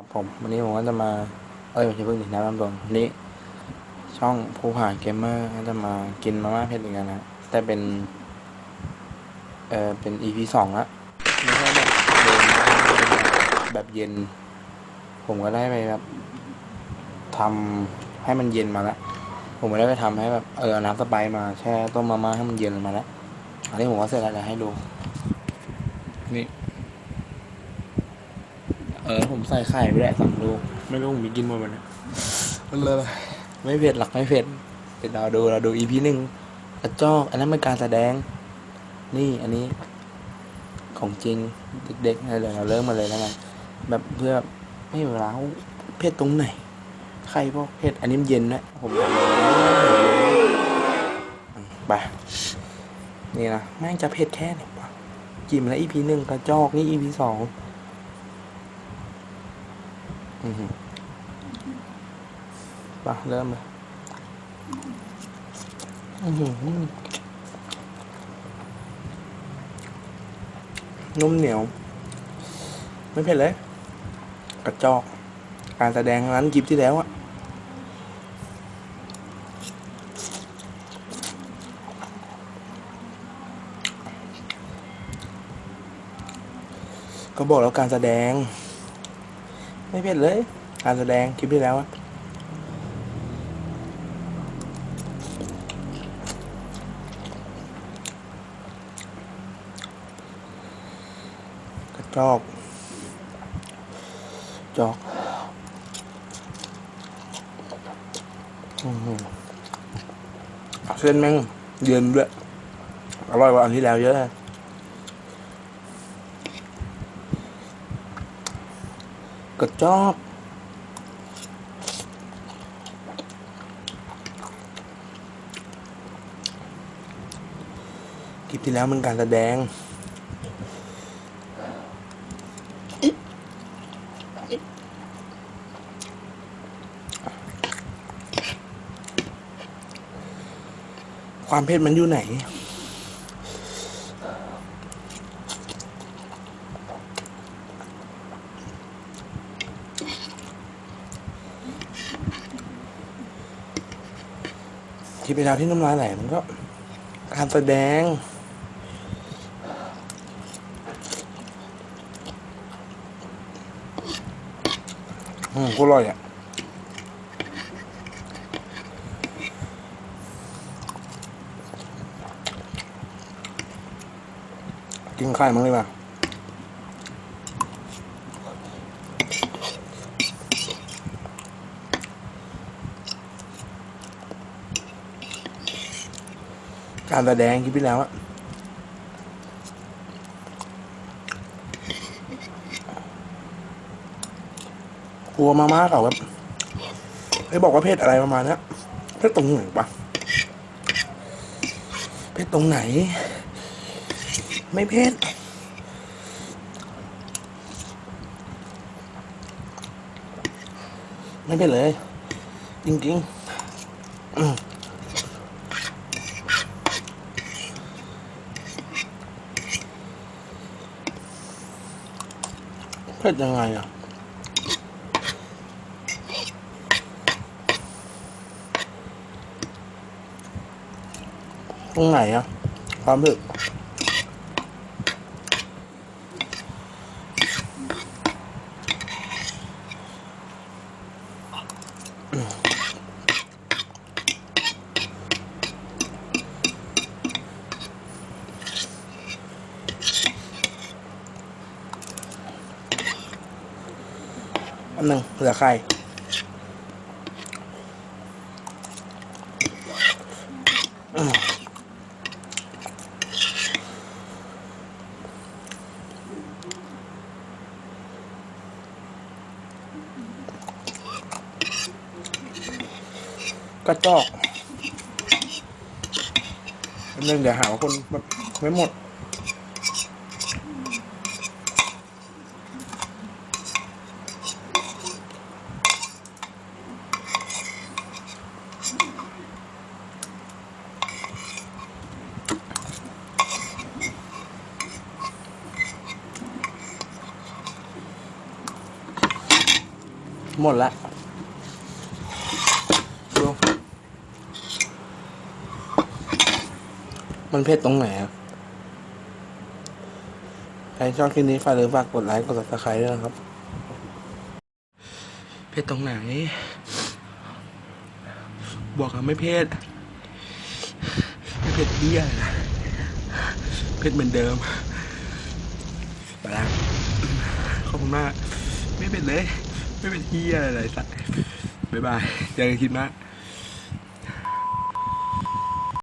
ครับผมวันนี้ผมก็จะมา เอ้ยอย่าเพิ่งถึงน้ำลำดวนวันนี้ ช่องผู้ผ่านเกมเมอร์ก็จะมากินมาม่าเผ็ดเหมือนกันนะแต่เป็น เออเป็น EP สองละไม่ใช่แบบเดิมแบบเย็น ผมก็ได้ไปแบบทำให้มันเย็นมาแล้วผมก็ได้ไปทำให้แบบเออเอาน้ำสไปมาแช่ต้มมาม่าให้มันเย็นมาแล้วอันนี้ผมก็เสร็จแล้วเดี๋ยวให้ดู นี่ ออผมใส่ไข่ไปแล้วสองลูกไม่รู้ผมมีกินหมดมันยมันเลยไม่เผ็ดหลักไม่เผ็ดเดี๋ยวเราดูเราดูอีพีหนึ่งกระจอกอันนั้นเป็นการแสดง นี่อันนี้ ของจริงเด็กๆอะไรเลยเราเริ่มมาเลยแล้วกันแบบเพื่อไม่เวลาเผ็ดตรงไหนใครพวกเผ็ดอันนี้มันเย็นนะผมไปนี่นะแม่งจะเผ็ดแค่ไหนวะกินมาแล้วอีพีหนึ่งกระจอกนี่อีพีสอง อือหือไปเริ่มเลยอือหือนุ่มเหนียว ไม่เผ็ดเลย กระจอก การแสดงนั้นกิบที่แล้วอะก็บอกแล้วการแสดง ไม่เผ็ดเลย การแสดงคลิปที่แล้วอะกระจอกจอกอเส้นแม่งเย็นด้วยอร่อยกว่าอันที่แล้วเยอะเลย กระจอกคลิปที่แล้วมันการแสดง ความเผ็ดมันอยู่ไหน ที่แล้วที่น้ำลายไหลมันก็การแสดง อืมก็อร่อยอะกินไข่มั้งเลยป่ะ การแสดงคลิปที่แล้วอะกลัวมาม่าเขาแบบไอ้บอกว่าเพศอะไรประมาณนี้เพศตรงไหนปะเพศตรงไหน ไม่เพศไม่เพศเลย จริงๆ เผ็ดยังไงอะตรงไหนอะ ความเผ็ดอั อันหนึ่งเหลือใครกระจอกอันหนึ่งเดี๋ยวหาว่าคนแบบไม่หมด หมดละดูมันเผ็ดตรงไหนอะใครชอบคลิปนี้ฝากหรือฝากกดไลค์กดซับสไครต์ด้วยนะครับ เผ็ดตรงไหน บอกอะไม่เผ็ดไม่เผ็ดเบี้ยนะเผ็ดเหมือนเดิมไปและขอบคุณมากไม่เป็นเลย ไม่เป็นเฮียอะไรสัตว์บ๊ายบายเจอกันคลิปหน้า